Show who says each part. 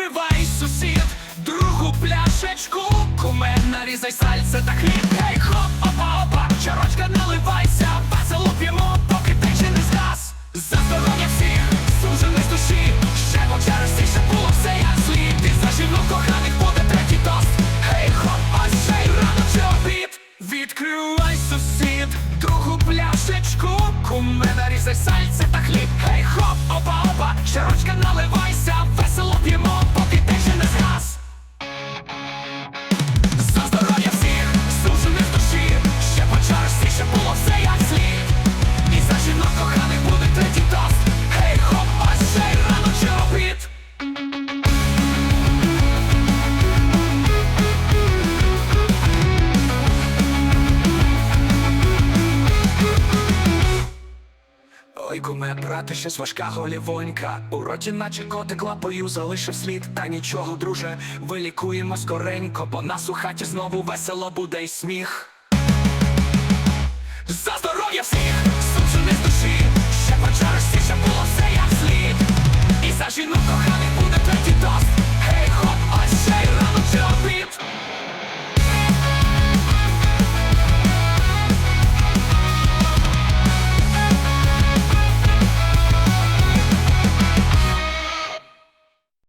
Speaker 1: Відкривай сусід, другу пляшечку, куме, різай сальце та хліб. Гей, хоп, опа, опа, чарочка наливайся, весело п'ємо, поки тече не згас. За здоров'я всіх, сужених з душі, ще по черзі, ще було все як злі Ти за жінок коханих буде третій тост. Гей, хоп, ось ще й рано чи обід. Відкривай сусід, другу пляшечку, куме, різай сальце та хліб. Гей, хоп, опа, опа, чарочка наливай. Ой, куме, ще з важка голівонька. У роті наче котик лапою залишив слід. Та нічого, друже, вилікуємо скоренько Бо нас у хаті знову весело буде й сміх. За здоров'я